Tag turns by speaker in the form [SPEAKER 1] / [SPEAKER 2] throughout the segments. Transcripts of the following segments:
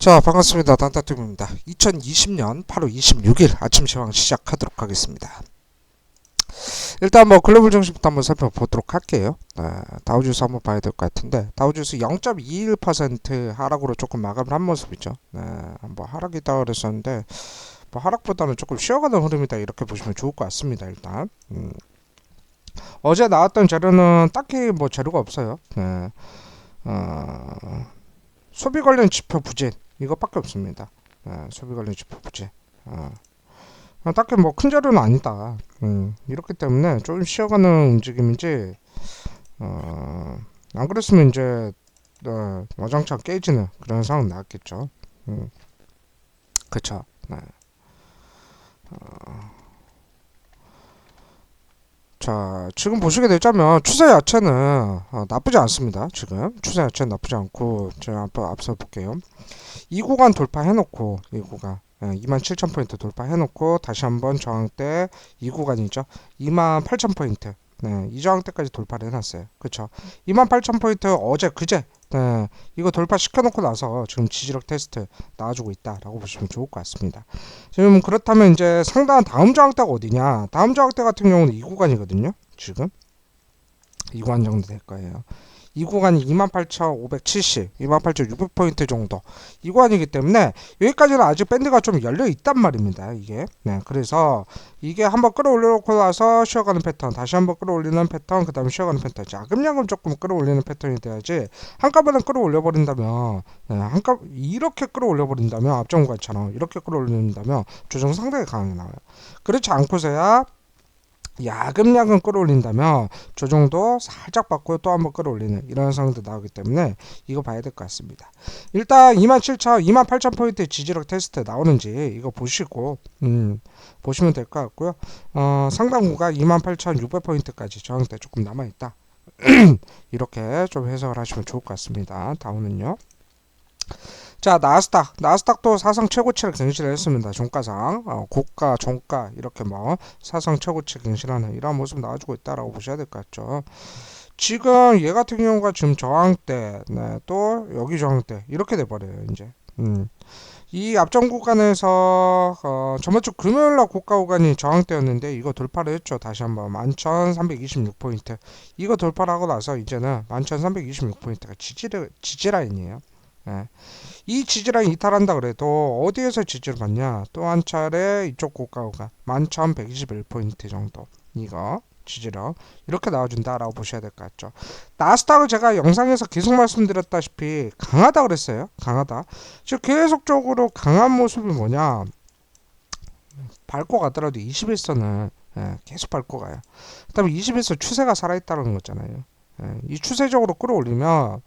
[SPEAKER 1] 자 반갑습니다. 단타팀입니다. 2020년 8월 26일 아침 시황 시작하도록 하겠습니다. 일단 뭐 글로벌 증시부터 한번 살펴보도록 할게요. 네, 다우지수 한번 봐야 될 것 같은데 다우지수 0.21% 하락으로 조금 마감을 한 모습이죠. 네, 뭐 하락이다 그랬었는데 뭐 하락보다는 조금 쉬어가는 흐름이다 이렇게 보시면 좋을 것 같습니다 일단. 음. 어제 나왔던 재료는 딱히 뭐 재료가 없어요. 네. 어, 소비 관련 지표 부진 이것밖에 없습니다. 예, 소비 관련 지표 부진. 어. 아, 딱히 뭐 큰 자료는 아니다. 음, 이렇기 때문에 좀 쉬어가는 움직임인지 어, 안 그랬으면 이제 어, 와장창 깨지는 그런 상황 나왔겠죠. 음, 그쵸. 네. 어, 자, 지금 보시게 되자면 추세 자체는 어, 나쁘지 않습니다. 지금 추세 자체는 나쁘지 않고 제가 앞, 앞서 볼게요. 이 구간 돌파해놓고 이 구간 예, 27,000포인트 돌파해놓고 다시 한번 저항대 이 구간이죠. 28,000포인트 네, 이 저항대까지 돌파를 해놨어요. 그쵸? 28,000포인트 어제 그제 네, 이거 돌파시켜놓고 나서 지금 지지력 테스트 나와주고 있다라고 보시면 좋을 것 같습니다. 지금 그렇다면 이제 상당한 다음 저항대가 어디냐? 다음 저항대 같은 경우는 이 구간이거든요. 지금 이 구간 정도 될 거예요. 이 구간이 28,570, 28,600포인트 정도 이 구간이기 때문에 여기까지는 아직 밴드가 좀 열려 있단 말입니다. 이게 네, 그래서 이게 한번 끌어올려놓고 나서 쉬어가는 패턴, 다시 한번 끌어올리는 패턴, 그 다음에 쉬어가는 패턴, 야금야금 조금 끌어올리는 패턴이 돼야지 한꺼번에 끌어올려 버린다면 네, 한꺼 이렇게 끌어올려 버린다면 앞전 구간처럼 이렇게 끌어올린다면 조정 상당히 강하게 나와요. 그렇지 않고서야 야금야금 끌어올린다면 조정도 살짝 받고 또 한번 끌어올리는 이런 상황도 나오기 때문에 이거 봐야 될 것 같습니다. 일단 27,000, 28,000포인트 지지력 테스트 나오는지 이거 보시고 음, 보시면 될 것 같고요. 어, 상당구가 28,600포인트까지 저항대 조금 남아있다. 이렇게 좀 해석을 하시면 좋을 것 같습니다. 다음은요. 자 나스닥. 나스닥도 사상 최고치를 경신을 했습니다. 종가상. 어, 고가 종가 이렇게 뭐 사상 최고치 경신하는 이런 모습 나와주고 있다라고 보셔야 될 것 같죠. 지금 얘 같은 경우가 지금 저항대 네, 또 여기 저항대 이렇게 돼버려요 이제. 음. 이 앞전 구간에서 어, 저번 주 금요일 날 고가 구간이 저항대였는데 이거 돌파를 했죠. 다시 한번 11,326포인트. 이거 돌파를 하고 나서 이제는 11,326포인트가 지지, 지지라인이에요 예. 이 지지라인 이탈한다 그래도 어디에서 지지를 받냐? 또 한 차례 이쪽 고가가 11,121포인트 정도 이거 지지력 이렇게 나와준다라고 보셔야 될 것 같죠. 나스닥을 제가 영상에서 계속 말씀드렸다시피 강하다 그랬어요. 강하다. 즉 계속적으로 강한 모습이 뭐냐? 밟고 가더라도 21선을 예, 계속 밟고 가요. 그 다음에 21선 추세가 살아있다는 거잖아요. 예, 이 추세적으로 끌어올리면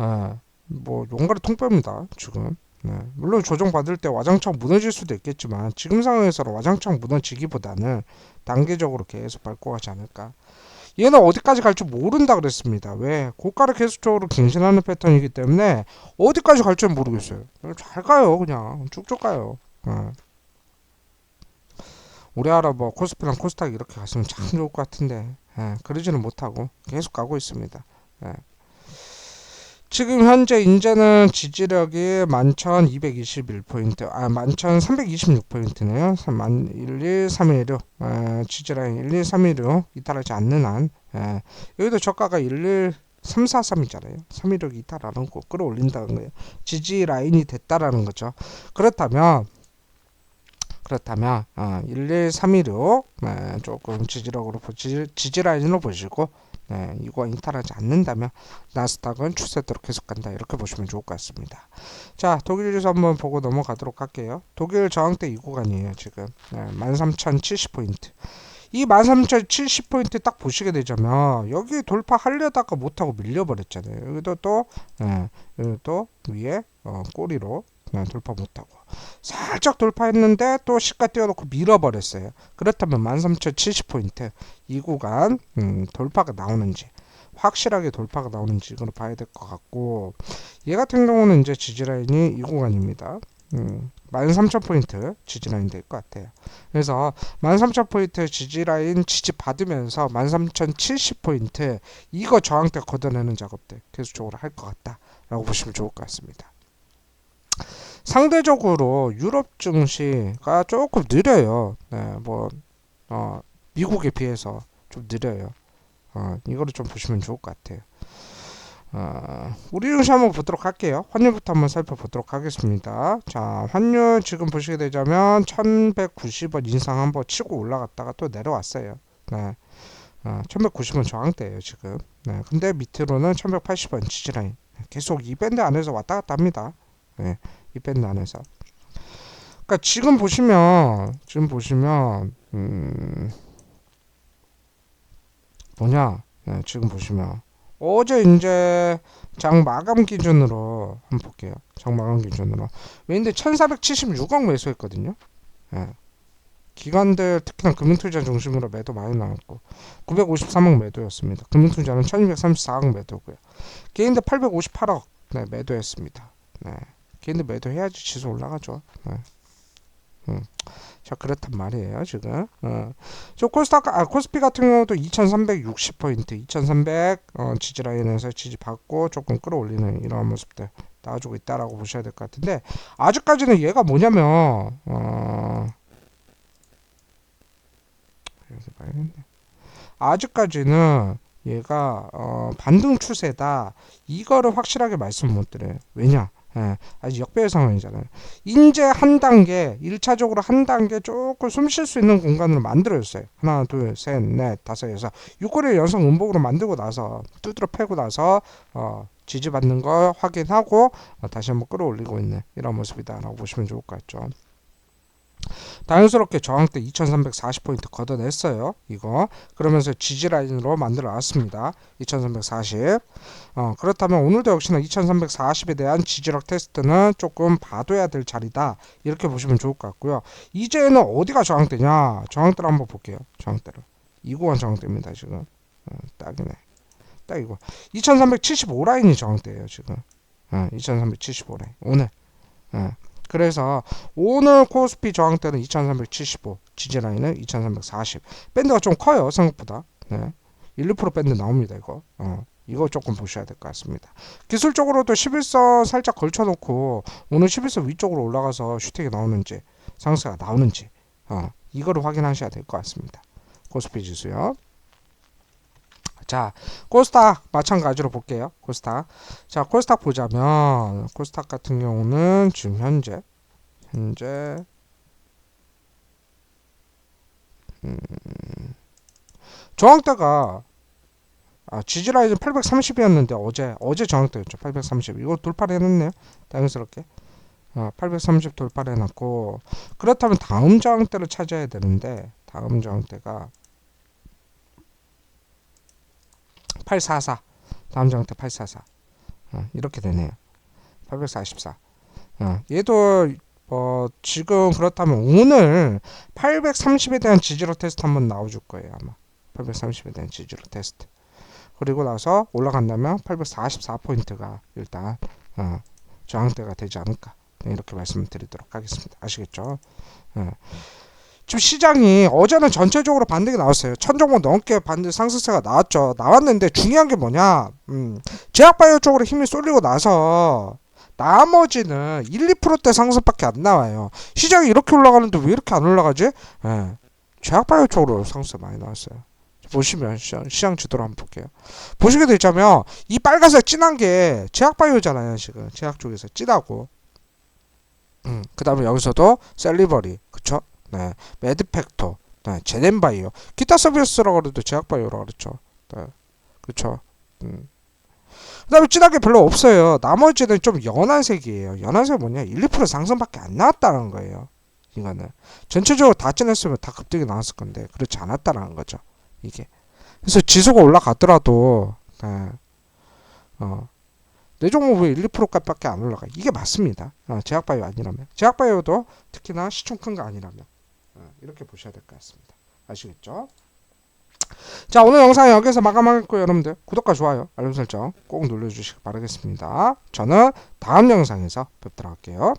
[SPEAKER 1] 예, 뭐 용가리 통뼈입니다 지금. 네. 물론 조정 받을 때 와장창 무너질 수도 있겠지만 지금 상황에서는 와장창 무너지기보다는 단계적으로 계속 밟고 가지 않을까. 얘는 어디까지 갈지 모른다 그랬습니다. 왜? 고가를 계속적으로 갱신하는 패턴이기 때문에 어디까지 갈지 모르겠어요. 잘 가요 그냥. 쭉쭉 가요. 네. 우리나라 뭐 코스피랑 코스닥 이렇게 갔으면 참 좋을 것 같은데 예, 그러지는 못하고 계속 가고 있습니다. 예. 지금 현재 인제는 지지력이 11,221포인트, 아, 11,326포인트네요. 11316, 아, 지지라인 11316 이탈하지 않는 한, 아, 여기도 저가가 11343이잖아요. 316 이탈 안 하고 끌어올린다는 거예요. 지지 라인이 됐다라는 거죠. 그렇다면, 그렇다면, 아, 11316, 아, 조금 지지력으로, 지지, 지지 라인으로 보시고, 네, 이거 이탈하지 않는다면 나스닥은 추세대로 계속 간다 이렇게 보시면 좋을 것 같습니다. 자 독일 지수 한번 보고 넘어가도록 할게요. 독일 저항대 이 구간이에요 지금 네, 13,070포인트. 이 13,070포인트 딱 보시게 되자면 여기 돌파하려다가 못하고 밀려버렸잖아요. 여기도 또 네, 여기 또 위에 어, 꼬리로 네, 돌파 못하고 살짝 돌파했는데 또 시가 띄워놓고 밀어버렸어요. 그렇다면 13,070포인트 이 구간 음, 돌파가 나오는지 확실하게 돌파가 나오는지 이걸 봐야 될 것 같고 얘 같은 경우는 이제 지지라인이 이 구간입니다. 음, 13,000포인트 지지라인 될 것 같아요. 그래서 13,000포인트 지지라인 지지 받으면서 13,070포인트 이거 저항대 걷어내는 작업들 계속적으로 할 것 같다라고 보시면 좋을 것 같습니다. 상대적으로 유럽 증시가 조금 느려요. 네, 뭐 어, 미국에 비해서 좀 느려요. 어, 이거를 좀 보시면 좋을 것 같아요. 어, 우리 증시 한번 보도록 할게요. 환율부터 한번 살펴보도록 하겠습니다. 자, 환율 지금 보시게 되자면 1190원 인상 한번 치고 올라갔다가 또 내려왔어요. 네. 어, 1190원 저항대예요, 지금. 네. 근데 밑으로는 1180원 지지라인. 계속 이 밴드 안에서 왔다 갔다 합니다. 네. 이 밴드 안에서. 그러니까 지금 보시면 지금 보시면 음 뭐냐? 네, 지금 보시면 어제 이제 장 마감 기준으로 한번 볼게요. 장 마감 기준으로. 왜인데 1476억 매수했거든요. 예. 기관들 특히나 금융투자 중심으로 매도 많이 나왔고 953억 매도였습니다. 금융투자는 1234억 매도고요. 개인들 858억 네, 매도했습니다. 네. 개인들 매도해야지 지수 올라가죠. 네. 음. 자 그렇단 말이에요 지금. 어. 저 코스닥 아 코스피 같은 경우도 2,360포인트, 2,300 어, 지지 라인에서 지지 받고 조금 끌어올리는 이런 모습들 나와주고 있다라고 보셔야 될 것 같은데 아직까지는 얘가 뭐냐면 어. 여기서 봐야겠네. 아직까지는 얘가 어, 반등 추세다 이거를 확실하게 말씀 못 드려요. 왜냐? 예, 아직 역배열 상황이잖아요. 이제 한 단계, 1차적으로 한 단계 조금 숨 쉴 수 있는 공간으로 만들어줬어요. 하나, 둘, 셋, 넷, 다섯, 여섯. 6거리를 연속 음복으로 만들고 나서, 두드러 패고 나서, 어, 지지받는 거 확인하고, 어, 다시 한번 끌어올리고 있는 이런 모습이다라고 보시면 좋을 것 같죠. 다행스럽게 저항대 2340포인트 걷어냈어요. 이거. 그러면서 지지 라인으로 만들어 놨습니다. 2340. 어, 그렇다면 오늘도 역시나 2340에 대한 지지력 테스트는 조금 봐둬야 될 자리다. 이렇게 보시면 좋을 것 같고요. 이제는 어디가 저항대냐? 저항대를 한번 볼게요. 저항대를. 이구간 저항대입니다. 지금. 어, 딱이네. 딱 이거. 2375 라인이 저항대예요. 지금. 어, 2375 라인. 오늘. 어. 그래서 오늘 코스피 저항대는 2375, 지지 라인은 2340. 밴드가 좀 커요, 생각보다. 네. 1, 2% 밴드 나옵니다, 이거. 어. 이거 조금 보셔야 될 것 같습니다. 기술적으로도 11선 살짝 걸쳐놓고 오늘 11선 위쪽으로 올라가서 슈팅이 나오는지 상승가 나오는지 어, 이거를 확인하셔야 될 것 같습니다. 코스피 지수요. 자, 코스닥 마찬가지로 볼게요. 코스닥. 자, 코스닥 보자면 코스닥 같은 경우는 지금 현재 현재 음, 저항대가 아, 지지 라인은 830이었는데 어제 어제 저항대였죠. 830. 이거 돌파를 해놨네요. 다행스럽게. 어, 830 돌파를 해놨고 그렇다면 다음 저항대를 찾아야 되는데 다음 저항대가 844 다음 저항대 844 어, 이렇게 되네요. 844 어, 얘도 어, 지금 그렇다면 오늘 830에 대한 지지력 테스트 한번 나와줄 거예요 아마. 830에 대한 지지력 테스트. 그리고 나서 올라간다면 844포인트가 일단 어, 저항대가 되지 않을까. 네, 이렇게 말씀드리도록 하겠습니다. 아시겠죠? 어. 지금 시장이 어제는 전체적으로 반등이 나왔어요. 천정모 넘게 반등 상승세가 나왔죠. 나왔는데 중요한 게 뭐냐? 음, 제약바이오 쪽으로 힘이 쏠리고 나서 나머지는 1, 2%대 상승밖에 안 나와요. 시장이 이렇게 올라가는데 왜 이렇게 안 올라가지? 예. 제약바이오 쪽으로 상승 많이 나왔어요. 보시면 시장, 시장 지도를 한번 볼게요. 보시게 되자면 이 빨간색 진한 게 제약바이오잖아요. 지금 제약 쪽에서 진하고 음, 그 다음에 여기서도 셀리버리 그쵸? 네, 매드팩토, 네, 제넨바이오, 기타 서비스라고 그래도 제약바이오라고 그랬죠. 네, 그렇죠. 음. 그다음에 진하게 별로 없어요. 나머지는 좀 연한 색이에요. 연한 색 뭐냐? 1, 2% 상승밖에 안 나왔다는 거예요. 이거는 전체적으로 다 진했으면 다 급등이 나왔을 건데 그렇지 않았다라는 거죠. 이게 그래서 지수가 올라가더라도 네, 어, 내 종목은 1, 2%값밖에 안 올라가. 이게 맞습니다. 어, 제약바이오 아니라면 제약바이오도 특히나 시총 큰 거 아니라면. 어, 이렇게 보셔야 될 것 같습니다. 아시겠죠? 자 오늘 영상 여기서 마감하겠고요 여러분들 구독과 좋아요 알림 설정 꼭 눌러주시기 바라겠습니다 저는 다음 영상에서 뵙도록 할게요